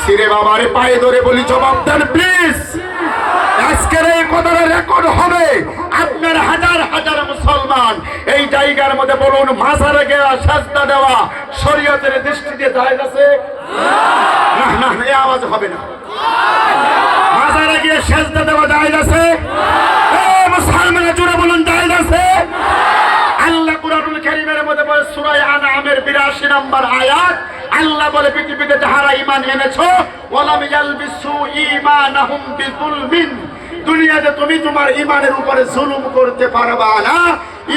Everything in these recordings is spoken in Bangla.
সিরে বাবারে পায়ে ধরে বলি জবাব দেন প্লিজ আজকের এই কথাটা রেকর্ড হবে আপনার হাজার হাজার মুসলমান। এই জায়গার মধ্যে বলুন, মাজারে গেয়া সাজদা দেওয়া শরীয়তের দৃষ্টিতে জায়েজ আছে? না না এই আওয়াজ হবে না। মাজারে গিয়ে সাজদা দেওয়া জায়েজ আছে? মুসলমানের জুড়ে বলুন, জায়েজ আছে? আল্লাহ কুরআনুল কারীমের মধ্যে বলে, সূরা আনআমের 82 নম্বর আয়াত আল্লাহ বলে পৃথিবীতে যাহারা ঈমান এনেছো দুনিয়াতে তুমি তোমার ঈমানের উপরে জুলুম করতে পারবা না।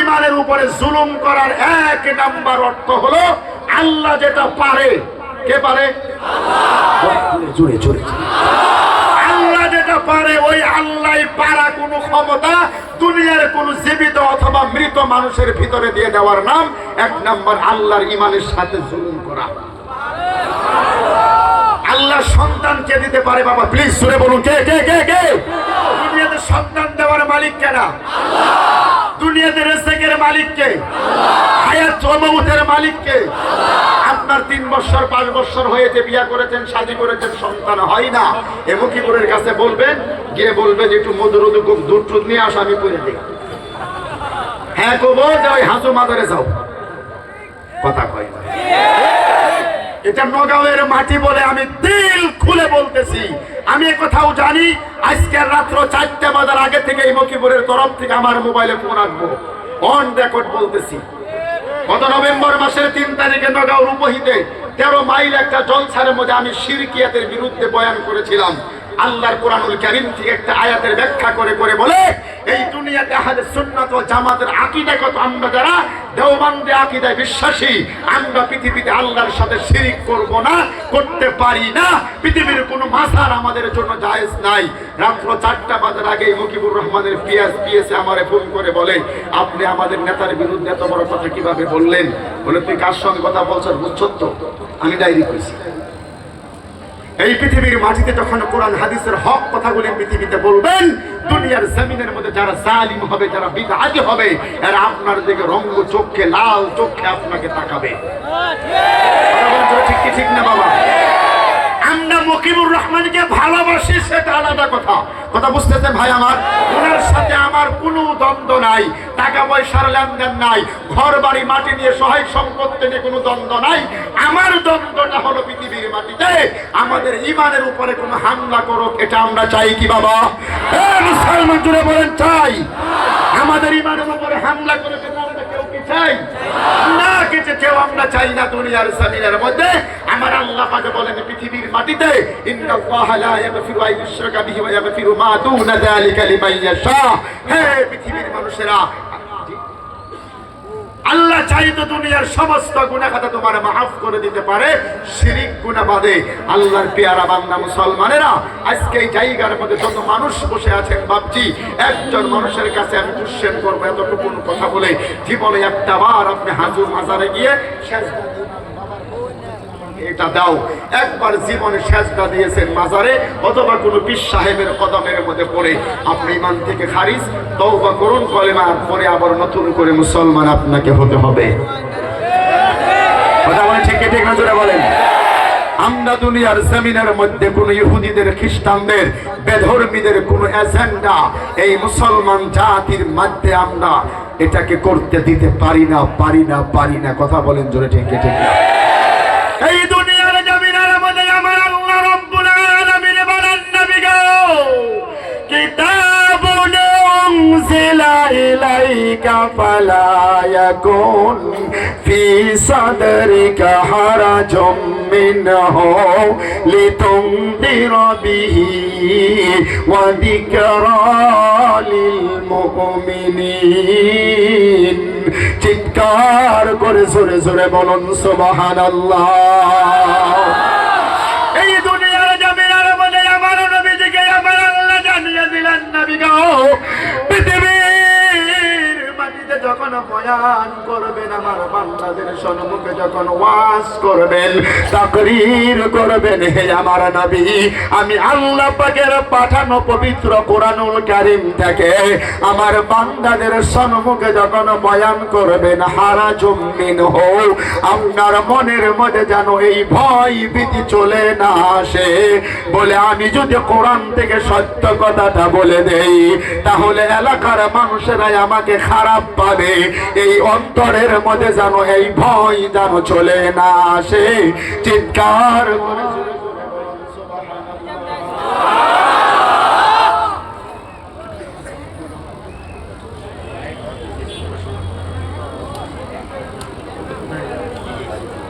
ইমানের উপরে জুলুম করার এক নাম্বার অর্থ হলো আল্লাহ যেটা পারে, কে পারে? আল্লাহ। যেটা পারে, ওই আল্লাহ পারা কোনো ক্ষমতা দুনিয়ার কোন জীবিত অথবা মৃত মানুষের ভিতরে দিয়ে দেওয়ার নাম এক নম্বর আল্লাহর ইমানের সাথে জুলুম করা। আল্লাহ সন্তান কে দিতে পারে বাবা? প্লিজ সুরে বলুন, কে কে কে কে? দুনিয়াতে সন্তান দেওয়ার মালিক কেনা দুনিয়াতে রেসেকের মালিককে হায়াত জমউতের মালিককে আপনার তিন বছর, পাঁচ বছর হয়েছে, বিয়া করেছেন, শাদী করেছেন, সন্তান হয় না। এ মুখিপুরের কাছে বলবেন, গিয়ে বলবে যে একটু মধুর দুধ টুধ নিয়ে আসো, আমি করে দিই। হ্যাঁ কবো যে ওই হাঁচু মাদারে যাও। কথা কয় না। এটা নগাঁওয়ের মাটি বলে আমি দিল খুলে বলতেছি। আমি কোথাও জানি আজকের রাত্র চারটে বাজার আগে থেকে এই মকিপুরের তরফ থেকে আমার মোবাইলে ফোন আসব। অন রেকর্ড বলতেছি। গত নভেম্বর মাসের তিন তারিখে নগাঁও রূপহিতে তেরো মাইল একটা জলসারের মধ্যে আমি শিরকিয়াতের বিরুদ্ধে বয়ান করেছিলাম। আল্লাহর কোরআনুল কারীম থেকে একটা আয়াতের ব্যাখ্যা করে করে বলে, এই দুনিয়াতে আহলে সুন্নাত ওয়াল জামাতের আকীদাগত আমরা যারা দেওবন্দে আকীদায় বিশ্বাসী, আমরা পৃথিবীতে আল্লাহর সাথে শিরিক করব না, করতে পারি না। পৃথিবীর কোনো মাসার আমাদের জন্য জায়েজ নাই। রাত্র চারটা বাজার আগে মুকিবুর রহমানের পিয়াস পিএসে আমারে ফোন করে বলে, আপনি আমাদের নেতার বিরুদ্ধে এত বড় কথা কীভাবে বললেন? বলে, তুই কার সঙ্গে কথা বলছো? বুঝছ তো? আমি ডায়েরি করেছি। এই পৃথিবীর মাটিতে যখন কোরআন, হাদিসের হক কথাগুলি পৃথিবীতে বলবেন, দুনিয়ার জমিনের মধ্যে যারা জালিম হবে, যারা বিদাজি হবে, এরা আপনার দিকে রঙ্গ চোখে, লাল চোখে আপনাকে তাকাবে। ঠিক না বাবা? আমরা মকিবুর রহমানকে ভালোবাসি, সেটা আলাদা কথা। কথা বুঝতেছেন ভাই আমার? ওনার সাথে আমার কোনো দ্বন্দ্ব নাই, টাকা পয়সার লেনদেন নাই ঘর বাড়ি মাটি নিয়ে সহায় সম্পত্তি নিয়ে কোনো দ্বন্দ্ব নাই। আমার দ্বন্দ্বটা হলো পৃথিবীর মাটিতে। আমাদের ইমানের উপরে কোনো হামলা করো এটা আমরা চাই কি বাবা? মুসলমান জুড়ে বলেন চাই। আমাদের ইমানের উপরে হামলা করে চাই? না কিছু কেউ আমরা চাই না দুনিয়ার জমিনের মধ্যে। আমার আল্লাহ পাকে বলেন, পৃথিবীর মাটিতে, ইন্নাল্লাহা লা ইয়াগফিরু আন ইউশরাকা বিহি ওয়া ইয়াগফিরু মা দুনা যালিকা লিমান হে পৃথিবীর মানুষেরা আল্লাহ চাইতো দুনিয়ার সমস্ত গুণা খাতা তোমার মাফ করে দিতে পারে, শিরিক গুণা বাদে। আল্লাহর পেয়ারা বান্দা মুসলমানেরা আজকে এই জায়গার মধ্যে যত মানুষ বসে আছেন ভাবছি, একজন মানুষের কাছে আমি কোশ্চেন করব এতটুকু কথা বলে জীবনে একটা বার আপনি হাজুর মাজারে গিয়ে দিয়ে এটা দাও। একবার জীবনে সেজদা দিয়েছেন মাজারে, অথবা কোনো পীর সাহেবের কদমের মধ্যে পড়ে আপনি ইমান থেকে খারিজ, তওবা করুন কলেমার পরে আবার নতুন করে মুসলমান আপনাকে হতে হবে। বলেন আমরা দুনিয়ার মধ্যে ইহুদিদের, খ্রিস্টানদের, বেধর্মীদের কোন এজেন্ডা এই মুসলমান জাতির মধ্যে আমরা এটাকে করতে দিতে পারি না পারি না পারি না। কথা বলেন জোরে ঠিক ঠিক উনজিলা ইলাইকা ফালা ইয়াকুন ফি সাদরিকা হারাজুম মিনহু লিতুনদিরা বিহি ওয়া যিকরা চিৎকার করে জোরে জোরে বলুন সুবহানাল্লাহ এই আমার বান্দাদের যখন আমি পাঠানো পবিত্র কোরআনুল কারীম থেকে আমার বান্দাদের যখন বয়ান করবেন হারা জমিন হো আপনার মনের মধ্যে যেন এই ভয় ভীতি চলে না আসে। বলে, আমি যদি কোরআন থেকে সত্য কথাটা বলে দেই, তাহলে এলাকার মানুষেরাই আমাকে খারাপ পাবে। এই অন্তরের মধ্যে যেন এই ভয় যেন চলে না আসে। চিৎকার।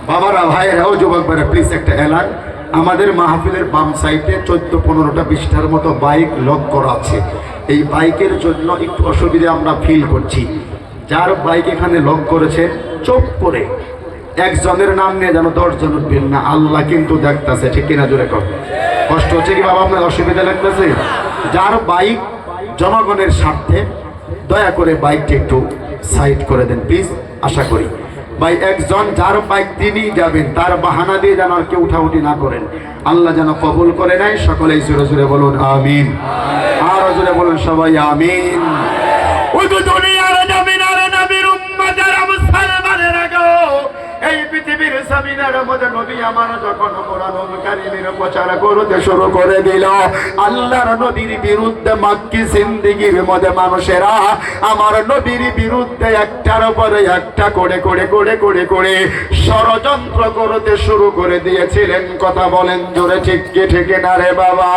বাবারা, ভাইয়েরা, ও যুবক ভাইরা প্লিজ একটা এলান আমাদের মাহফিলের বাম সাইডে চোদ্দ, পনেরোটা, বিশটার মতো বাইক লক করা আছে। এই বাইকের জন্য একটু অসুবিধা আমরা ফিল করছি। যার বাইক এখানে লক করেছে, চোখ করে একজনের নাম নিয়ে যেন দশজন উঠবেন না, আল্লাহ কিন্তু দেখতেছে, ঠিক কিনা জোরে কর কষ্ট হচ্ছে কি বাবা, আপনার অসুবিধা লাগতেছে? যার বাইক জনগণের স্বার্থে, দয়া করে বাইকটি একটু সাইড করে দেন প্লিজ আশা করি। ভাই, একজন যার বাইক তিনি যাবেন, তার বাহানা দিয়ে যেন আর কেউ উঠাউঠি না করেন। আল্লাহ যেন কবুল করে নেয়, সকলেই জোরে জোরে বলুন, আমিন। আর জোরে বলুন সবাই, আমিন। ওই ষড়যন্ত্র করতে শুরু করে দিয়েছিলেন। কথা বলেন জোরে না রে বাবা?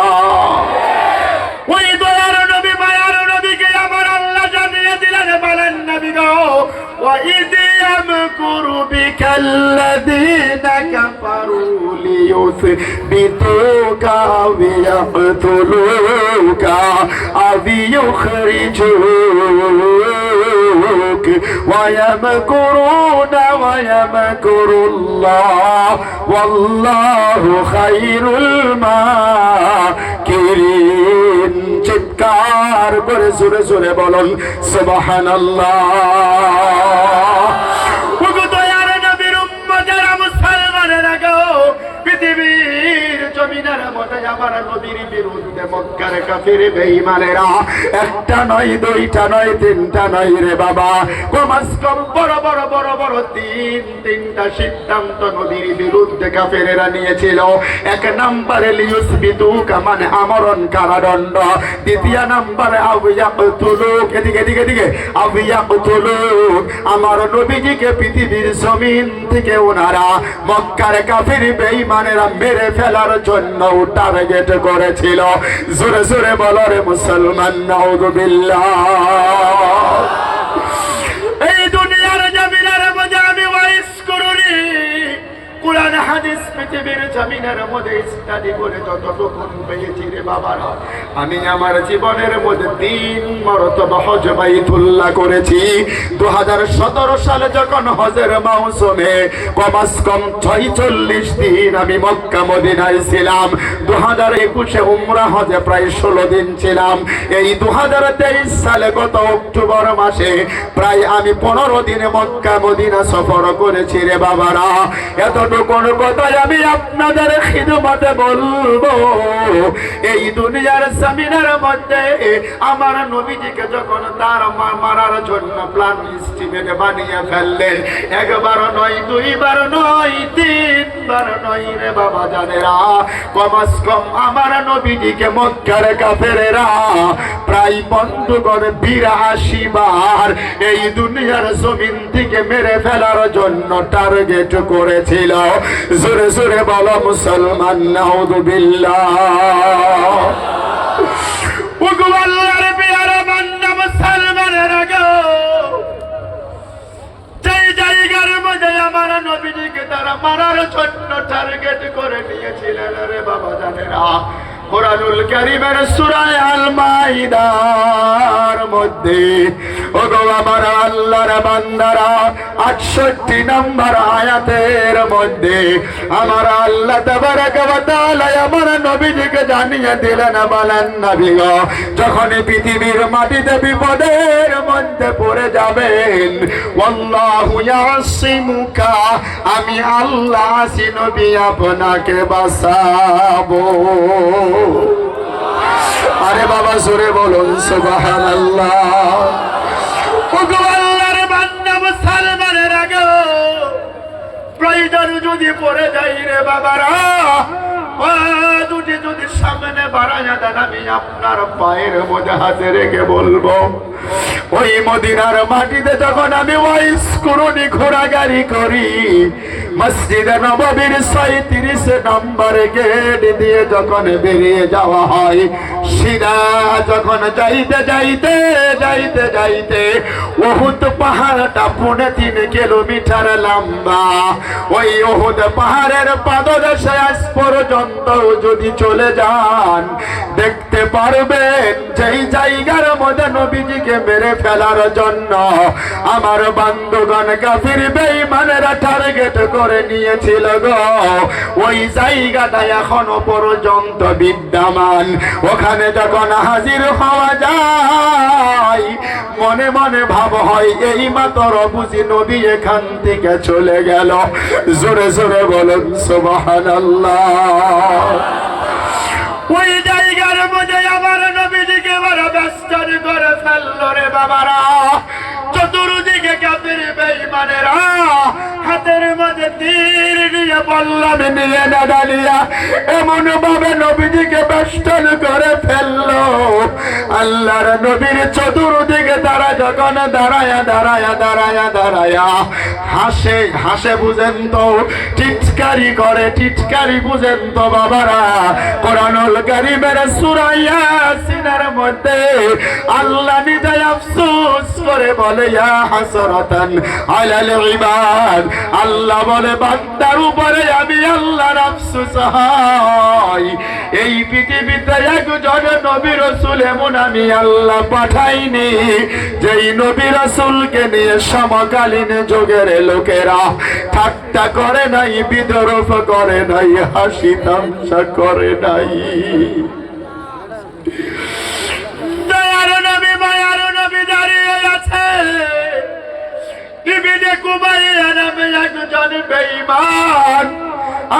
ওই দয়ার নবী, মায়ার নবীকে আমার আল্লাহ জানিয়ে দিলেন, বলেন নবী ওই يمكر بك الذين كفروا ليثبتوك أو يقتلوك أو يخرجوك ويمكرون ويمكر الله والله خير الماكرين চিৎকার করে জোরে জোরে বলুন সুবাহান একটা নয়, দুইটা নয়, তিনটা নয় রে বাবা। কমাস কম, বড় বড় বড় বড়, তিন, তিনটা সিদ্ধান্ত নবীর বিরুদ্ধে কাফেরেরা নিয়েছিল। এক লিউস মানে আমরণ কারাদণ্ড। দ্বিতীয় তুলুক, এদিকে এদিকে এদিকে। তুলুক, আমার নবীজিকে পৃথিবীর জমিন থেকে ওনারা মক্কার কাফির বেঈমানেরা মেরে ফেলার জন্য টার্গেট করেছিল। জোরে জোরে বলো রে মুসলমান নাউযুবিল্লাহ পৃথিবীর জমিনের মধ্যে স্টাডি করে যতটুকু পেয়েছি রে বাবারা, আমি আমার জীবনের মধ্যে তিন মরতবা হজ বাইতুল্লাহ করেছি। দু সালে যখন হজের মৌসুমে কমাস কম ছয়চল্লিশ দিন আমি মক্কা মদিনায় ছিলাম। দু হাজার একুশে উমরা হজে প্রায় ষোলো দিন ছিলাম। এই দু হাজার তেইশ সালে গত অক্টোবর মাসে প্রায় আমি পনেরো দিনে মক্কা মদিনা সফর করেছি রে বাবারা। এতটুকুন কথাই আমি আপনাদের খিদমতে বলব, এই দুনিয়ার জমিনের মধ্যে আমার নবীজিকে যখন তার মারার জন্য প্ল্যান এস্টিমেট বানিয়ে ফেললেন একবার নয়, দুইবার নয়, তিনবার নয় রে বাবা জানেরা, কমাস কম আমার নবীজিকে মক্কার কাফেরেরা প্রায় বন্ধ করে বিরাশি বার এই দুনিয়ার জমিন থেকে মেরে ফেলার জন্য টার্গেট করেছিল। জোরে জোরে বলো মুসলমান নাউদুবিল্লাহ মধ্যে আমার তারা মারার জন্য টার্গেট করে নিয়েছিলেন রে বাবা জানেরা। কোরআনুল কারীমের সূরা আল মাইদার মধ্যে আমার আল্লাহর নম্বর মধ্যে আমার আল্লাহ আমার জানিয়ে দিলেন যখন পৃথিবীর মাটিতে বিপদের মধ্যে পড়ে যাবেন আমি আল্লাহ আছি নবী আপনাকে বাঁচাবো। আরে বাবা, জোরে বলুন, সুবহানাল্লাহ। ওগো প্রয়োজন যদি পড়ে যাই রে বাবারা দুটি যদি সামনে আমি আপনার পায়ের হাতে রেখে বলব, ওই মদিনার মাটিতে যখন আমি ওই স্কুরুনি ঘোরাগাড়ি করি, মসজিদে নববীর সাঁত্রিশ নম্বর গেট দিয়ে যখন বেরিয়ে যাওয়া হয় সিধা যখন যাইতে যাইতে যাইতে যাইতে ওহুদ পাহাড়টা পুনে তিন কিলোমিটার লম্বা। ওই ওহুদ পাহাড়ের পাদদেশে আজ পর্যন্ত যদি চলে যান পারবেন যেই জায়গার মধ্যে নবীজিকে মেরে ফেলার জন্য আমার বান্ধবগণ কাফির বেঈমানেরা টার্গেট করে নিয়েছিল গো। ওই জায়গাটা এখনও পর্যন্ত বিদ্যমান। ওখানে যখন হাজির হওয়া যায়, মনে মনে ভাব হয়, এই মাতর বুঝি নবী এখান থেকে চলে গেল। জোরে জোরে বলুন, সুবহানাল্লাহ। ওই ফেলল রে বাবারা। চতুর্দিকে হাসে হাসে বুঝেন তো, টিটকারি করে, টিটকারি বুঝেন তো বাবারা, কোরআনুল কারিমের সুরাইয়া সিনার মধ্যে আল্লাহ নিজে আফসোস করে বলে, ইয়া আলাল ইবাদ। আল্লাহ বলে, বান্দার উপরে আমি আল্লাহর আফসোস হয়। এই পৃথিবীতে একজন নবী রসুল এমন আমি আল্লাহ পাঠাইনি, যেই নবী রসুলকে নিয়ে সমকালীন যুগের লোকেরা ঠাট্টা করে নাই, বিদ্রোহ করে নাই, হাসি তামসা করে নাই। দয়ার নবী, মায়ার নবী দাঁড়িয়ে আছে। টিভিতে কুমাইয়া নামে একজন বেঈমান।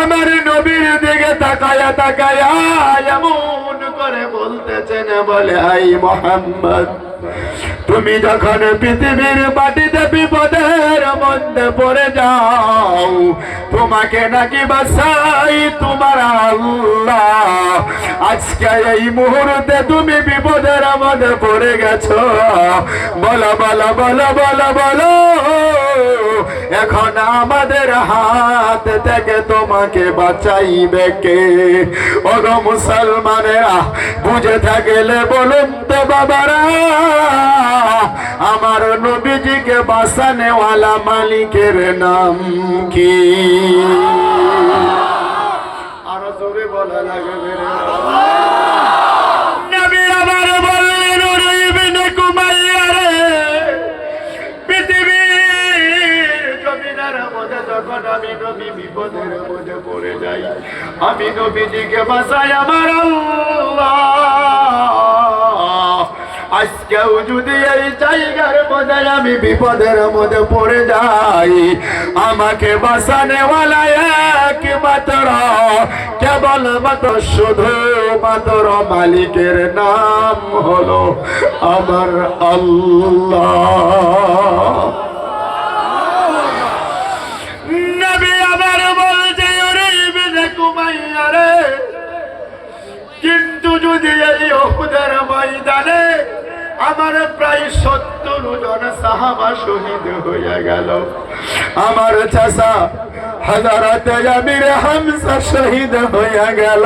আমার নবীর দিকে তাকায়া তাকায়া এমন করে বলতেছেন, বলে, আই মোহাম্মদ তুমি যখন পৃথিবীর মাটিতে বিপদের মধ্যে পড়ে যাও, তোমাকে নাকি বাসাই তোমার আল্লাহ। আজকে এই মুহূর্তে তুমি বিপদের মধ্যে পড়ে গেছো। বলো বলো বলো বলো বলো। এখন আমাদের হাত থেকে তোমাকে বাঁচাইবে কে? ওগো মুসলমানেরা, বুঝে থাকলে বলুন তো বাবারা। আমার নবীজিকে বাঁচানেওয়ালা মালিকের নাম কি? আরও জোরে বলা লাগবে বিপদের মধ্যে পড়ে যাই, আমি নবীজিকে বাঁচাই আমার আল্লাহ। যদি এই জায়গার মধ্যে আমি বিপদের মধ্যে পড়ে যাই। আমাকে বাঁচানেওয়ালা একমাত্র কেবল মাত্র শুধু মাত্র মালিকের নাম হলো আমার আল্লাহ। কিন্তু যদি এই ওহুদের ময়দানে আমার প্রায় সত্তর জন সাহাবা শহীদ হইয়া গেল। আমার চাষা হাজারাতে আমির হামসা শহীদ হইয়া গেল।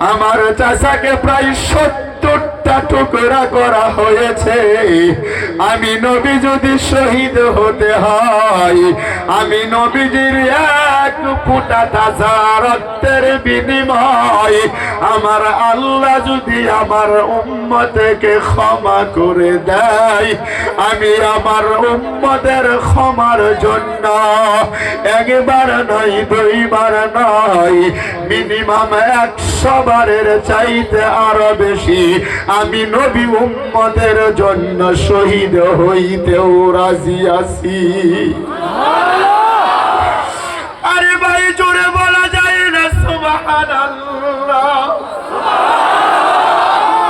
আমার চাষাকে প্রায় সত্তরটা একটা টুকরা করা হয়েছে। আমি নবী যদি শহীদ হতে হয়। আমি নবীজির এক ফুটা তাজা রক্তের বিনিময়। আমার আল্লাহ যদি আমার উম্মতকে ক্ষমা করে দেয়, আমি আমার ক্ষমার জন্য একবার নয়, দুইবার নয় মিনিমাম একশো বারের চাইতে আরও বেশি আমি নবী উম্মতের জন্য শহীদ হইতেও রাজি আছি। আরে ভাই জোরে বলা যায় না সুবহানাল্লাহ।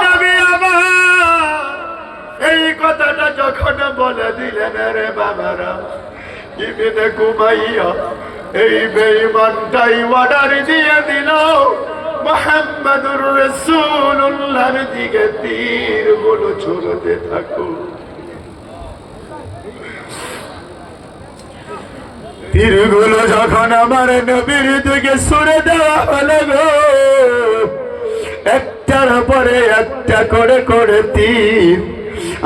নবী আমার এই কথাটা যখন বলে দিলেন রে বাবারা ইবেনে কুমাইয়া এই বেঈমানটাই অর্ডার দিয়ে দিল। মোহাম্মদুর রাসূলুল্লাহর দিকে তীরগুলো ছুড়তে থাকো। তীরগুলো যখন আমার নবীর দিকে ছুড়ে দেওয়া হলো গো, একটার পরে একটা করে করে তীর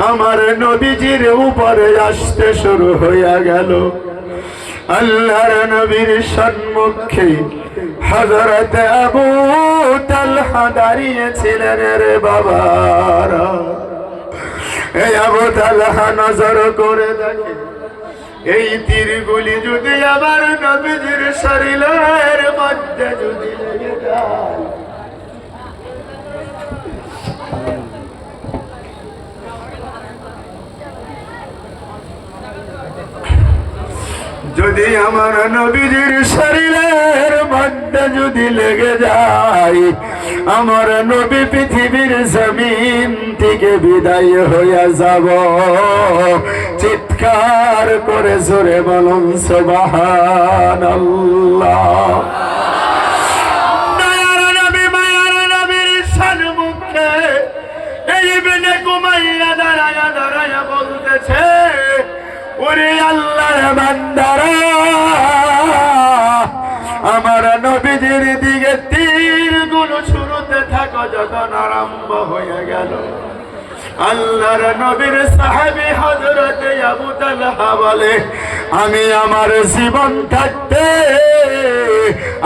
আমার নবীজির উপরে আসতে শুরু হইয়া গেল। আল্লাহর নবীর সম্মুখে হজরত আবু তালহা দাঁড়িয়েছিলেন রে বাবারা এই আবু তালহা নজর করে দেখে, এই তীরগুলি যদি আমার নবীজির শরীরের মধ্যে যদি লেগে যায় যদি আমার নবীজির শরীরের মধ্যে যদি লেগে যায়, আমার নবী পৃথিবীর জমিন থেকে বিদায় হইয়া যাব। চিৎকার করে জোরে বলুন সুবহান দাঁড়ায়া বলতেছে, ওরে আল্লাহর বান্দারা যখন আরম্ভ হয়ে গেল। আল্লাহর নবীর সাহাবী হযরতে আবু বলে, আমি আমার জীবন থাকতে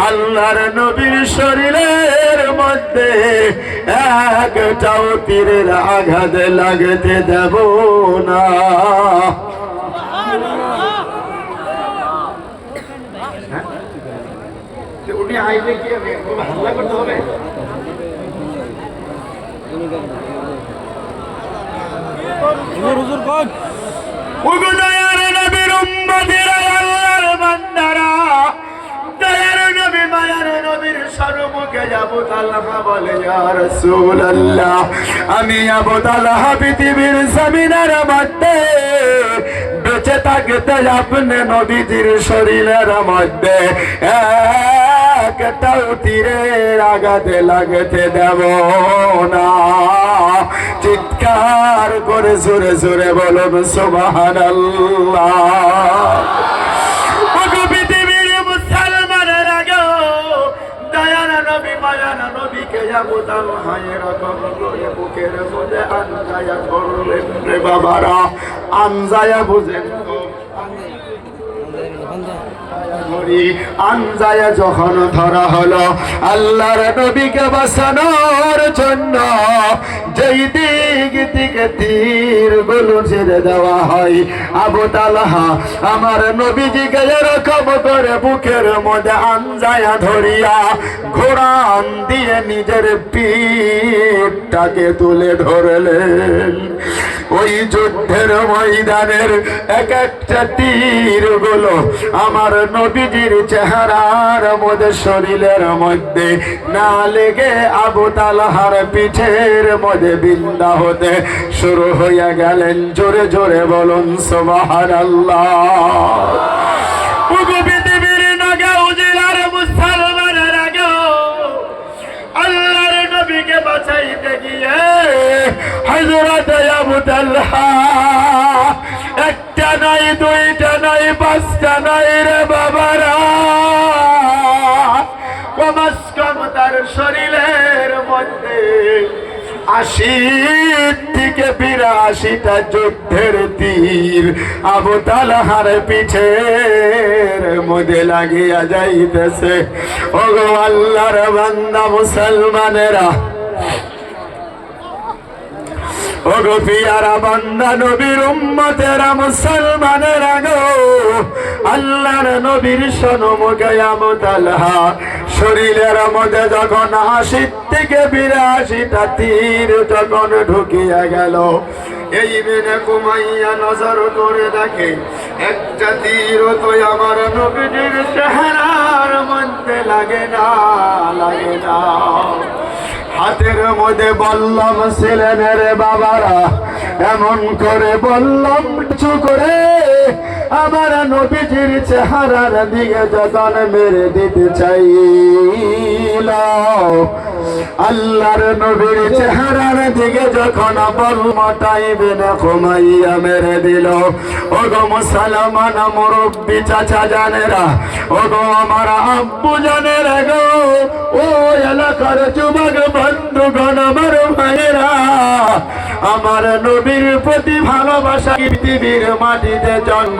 আল্লাহর নবীর শরীরের মধ্যে একটাও তীরের আঘাত লাগতে দেব না। উনি আইলে কি হাল্লা করতে হবে। ওগো দয়ার নবীর উম্মতেরা আল্লাহর বান্দারা দয়ার আবু তালহা বলে ইয়া রাসূলুল্লাহ আমি আবু তালহা পৃথিবীর মধ্যে। বেঁচে থাকতে আপনি নবীজির শরীরের মধ্যে। একটাও তীরের আঘাতে লাগতে দেব না চিৎকার করে জোরে জোরে বলুন ওগো পৃথিবীর মুসলমানের আগেও দয়ার নবী মায়ার নবীকে যাব তাল হায় রকম করে বুকের মধ্যে আনজায়া ধরলেন রে বাবারা, আনজায়া বুঝেন। তো ধরি আনজায়া যখন ধরা হলো, আল্লাহর নবীকে বাঁচানোর জন্য যেই দিক থেকে তীরগুলো ছেড়ে দেওয়া হয়, আবু তালহা আমার নবীজিকে এরকম করে বুকের মধ্যে আনজায়া ধরিয়া ঘোড়ান দিয়ে নিজের পিঠটাকে তুলে ধরলেন। ওই যুদ্ধের ময়দানের এক একটা তীরগুলো আমার নবীজির চেহারার মধ্যে, শরীরের মধ্যে, না লেগে আবু তালহার পিঠের মধ্যে বিন্দা হতে শুরু হইয়া গেলেন। জোরে জোরে বলুন সোবাহার আল্লাহ নাই পাঁচটা নাই রে বাবারা। কমাস শরীরের মধ্যে। আশি থেকে বিরাশিটা যুদ্ধের তীর। মধ্যে লাগিয়া যাইতেছে। ও গো আল্লাহর বান্দা মুসলমানেরা। ও গো পিয়ারা বান্দা নবীর উম্মতেরা মুসলমানেরা গো। আল্লাহর নবীর সনমুখে আবু তালহা শরীরের মধ্যে যখন আশি থেকে বিরাশিটা তীর যখন ঢুকিয়া গেল, এই মেনে কুমাইয়া নজর করে দেখে, একটা তীর তো আমার নবীর চেহারার মধ্যে লাগে না লাগে না। হাতের মধ্যে বললাম ছিলেন রে বাবারা, এমন করে বললাম কিছু করে আমার নবীজির চেহারার দিকে যখন মেরে দিতে চাইল আল্লাহর নবীর চেহারার দিকে যখন বল মটাইবে না কমাইয়া মেরে দিল। ও গো মুসলমান মুরব্বী চাচা জানেরা ও গো আমার আব্বু জানেরা গো, ও এলাকার যুবক বন্ধুগণ, আমার ভাইয়েরা, আমার নবীর প্রতি ভালোবাসা পৃথিবীর মাটিতে জন্ম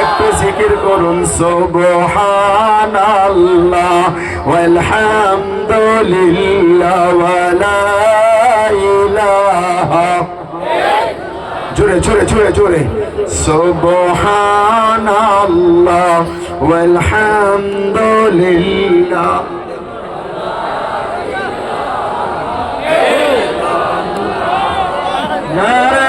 একটু জিকির করুন সুবহানাল্লাহ ওয়ালহামদুলিল্লাহ ওয়ালা ইলাহা। জোরে জোরে জোরে জোরে। সুবহানাল্লাহ ওয়ালহামদুলিল্লাহ। لا